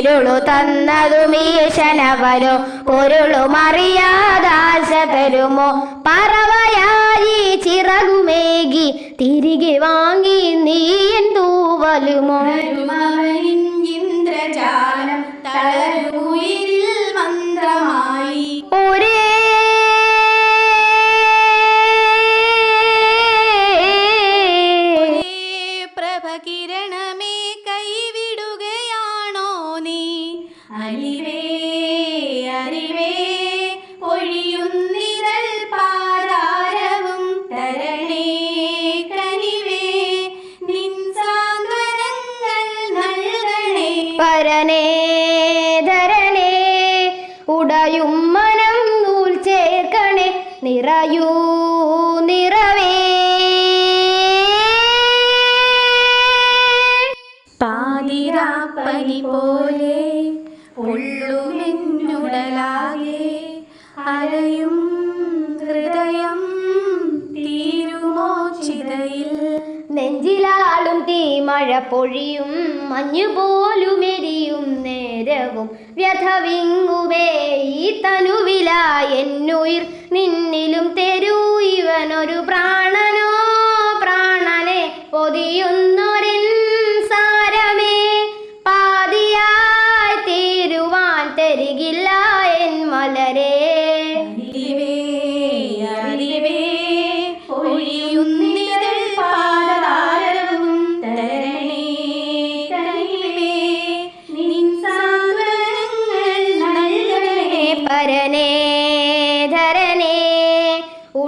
തന്നതും ഈശനവനു പൊരുളുമറിയാതാശ തരുമോ? പറവയായി ചിറകുമേകി തിരികെ വാങ്ങി നീ തൂവലുമോ വലുമോ? ഇന്ദ്രജാലം തളരുയിരിൽ അലിവേ അറിവേ ഒഴിയുന്നിരൽ പാരാരവും തരണേ കനിവേ. നിൻ സാന്ത്വനങ്ങൾ നൽകണേ. പരനേ ധരണേ ഉടയും മനം നൂൽ ചേർക്കണേ. നിറയൂ നിറവേ. പാതിരാപ്പനി പോലെ തീമഴ പൊഴിയും മഞ്ഞു പോലുമെരിയും നേരവും. വ്യഥ വിങ്ങുവേ ഈ തനുവില എന്നുയിർ. നിന്നിലും തെരൂ ഇവനൊരു പ്രാണനോ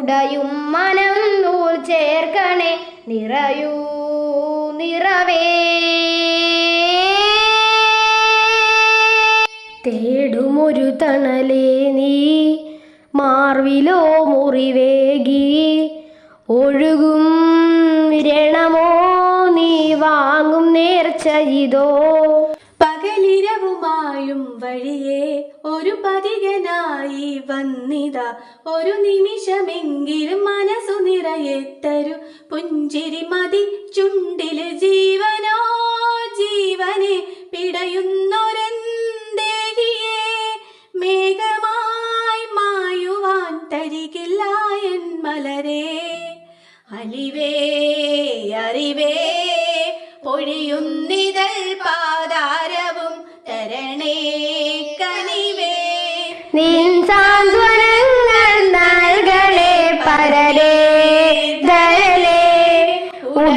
ഉടയും മനം നൂൽ ചേർക്കണേ. നിറയൂ നിറവേ. തേടുമൊരു തണലേ നീ മാർവിലോ മുറിവേകി. ഒഴുകും രണമോ നീ വാങ്ങും നേർച്ച ഇതോ. പകലിരവുമായും വഴിയെ ഒരു പതികനായി വന്നിത. ഒരു നിമിഷമെങ്കിലും മനസ്സു നിറയെ തരു. പുഞ്ചിരി മതി ചുണ്ടിൽ ജീവനോ ജീവനെ പിടയുന്നൊരെന്തേകിയെ മേഘമായി മായുവാൻ തരികില്ല എൻ മലരേ. അലിവേ അറിവേ പൊഴിയുന്നിതൾ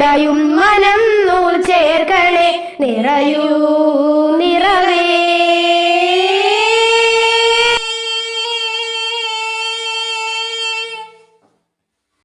നിറയും മനം നൂൽ ചേർക്കണേ. നിറയൂ നിറവേ.